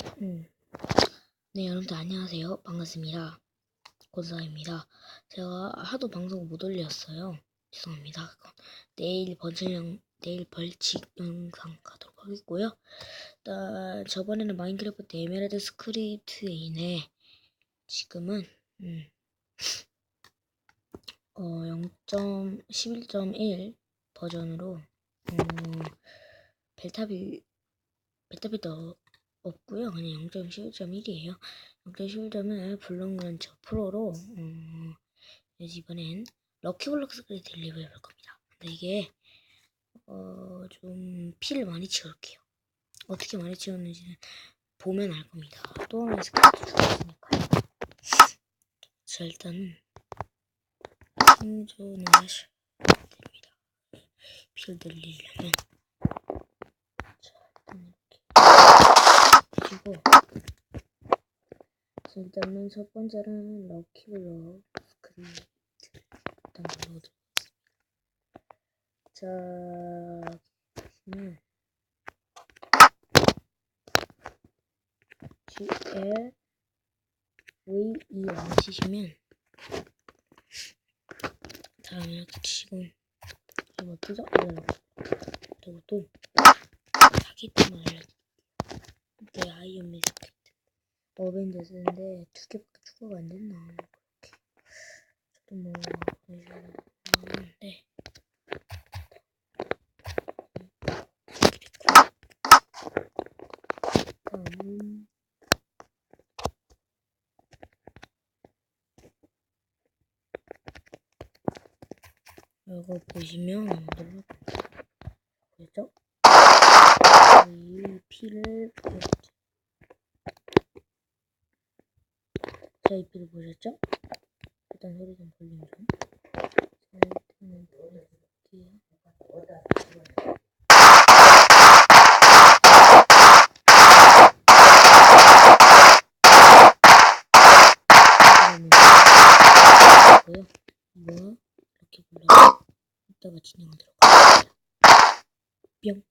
음. 네, 여러분들 안녕하세요. 반갑습니다. 권사입니다. 제가 하도 방송 못 올렸어요. 죄송합니다. 내일 벌칙 영, 내일 벌칙 영상 가도록 하겠고요. 일단 저번에는 마인크래프트 에메랄드 스크립트에 인해 지금은 음, 어, 0.11.1 버전으로 어, 벨탑이 벨탑이 더 없고요. 그냥 0.11.1이에요. 0.11.1 블록런처 프로로 음, 이번엔 럭키블럭 스크립트 리뷰 해볼 겁니다. 근데 이게 어, 좀 피를 많이 치울게요. 어떻게 많이 치웠는지는 보면 알 겁니다. 또 하나의 스크립트 주었으니까요. 자 일단 생존을 하셔야 됩니다. 피를 늘리려면 자 일단 자, 일단은 첫 번째는 럭키블럭 스크립트 일단 눌러보겠습니다. 자 보시면 GL V2라고 치시면 다음에 이렇게 치시고 이거 뜨죠? 이거 또 사기템을 알려드릴게요. 이게 아이언맨 사기템 어벤져스인데 두 개밖에 추가가 안 됐나 그렇게 저도 뭐 다음은 이거 보시면 눌러 이 피를 보였죠? 저희 피를 보셨죠? 일단 소리 좀 볼륨 좀. 자, 일단은 보여드릴게요. 뭐 이렇게 불러 이따가 진행하도록 하겠습니다. 뿅.